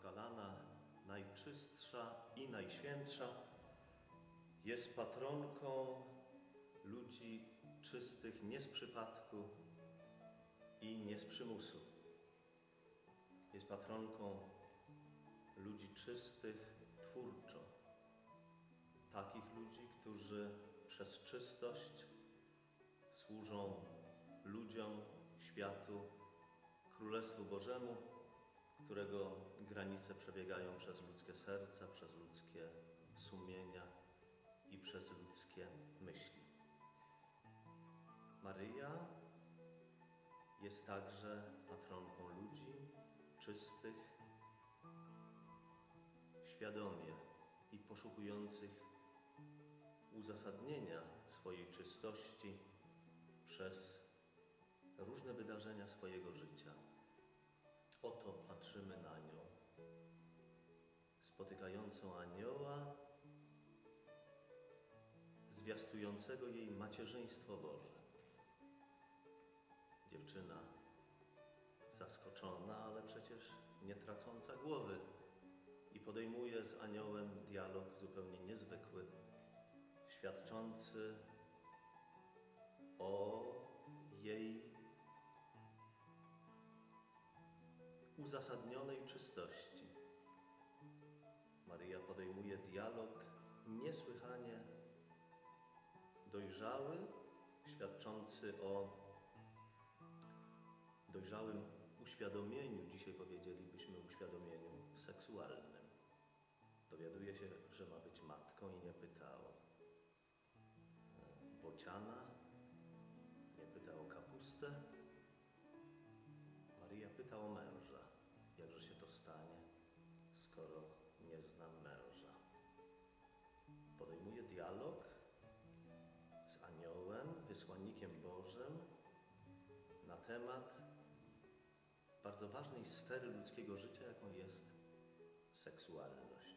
niepokalana, najczystsza i najświętsza, jest patronką ludzi czystych nie z przypadku i nie z przymusu. Jest patronką ludzi czystych twórczo. Takich ludzi, którzy przez czystość służą ludziom, światu, Królestwu Bożemu, którego granice przebiegają przez ludzkie serca, przez ludzkie sumienia i przez ludzkie myśli. Maryja jest także patronką ludzi czystych, świadomie i poszukujących uzasadnienia swojej czystości przez różne wydarzenia swojego życia. Patrzymy na nią, spotykającą anioła, zwiastującego jej macierzyństwo Boże. Dziewczyna zaskoczona, ale przecież nie tracąca głowy i podejmuje z aniołem dialog zupełnie niezwykły, świadczący o jej uzasadnionej czystości. Maryja podejmuje dialog niesłychanie dojrzały, świadczący o dojrzałym uświadomieniu, dzisiaj powiedzielibyśmy uświadomieniu seksualnym. Dowiaduje się, że ma być matką i nie pyta o bociana, nie pyta o kapustę. Maryja pyta o męża. Skoro nie znam męża? Podejmuje dialog z aniołem, wysłannikiem Bożym na temat bardzo ważnej sfery ludzkiego życia, jaką jest seksualność.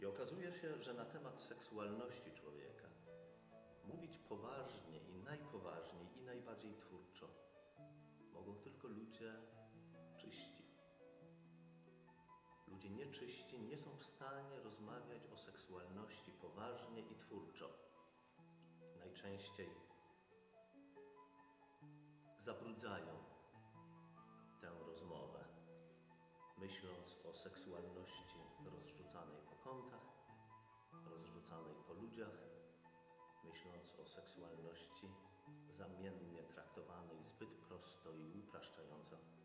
I okazuje się, że na temat seksualności człowieka mówić poważnie i najpoważniej i najbardziej twórczo mogą tylko ludzie czyści. Ludzie nieczyści nie są w stanie rozmawiać o seksualności poważnie i twórczo. Najczęściej zabrudzają tę rozmowę, myśląc o seksualności rozrzucanej po kątach, rozrzucanej po ludziach, myśląc o seksualności zamiennie traktowanej zbyt prosto i upraszczająco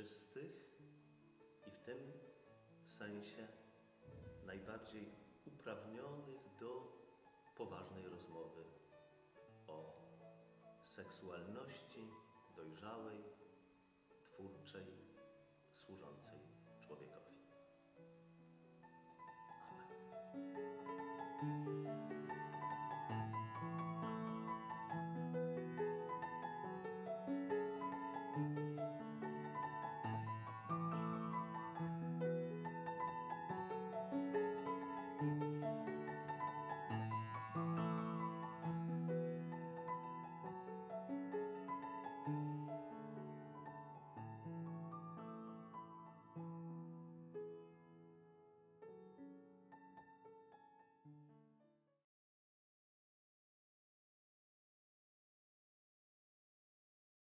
czystych i w tym sensie najbardziej uprawnionych do poważnej rozmowy o seksualności dojrzałej, twórczej, służącej człowiekowi.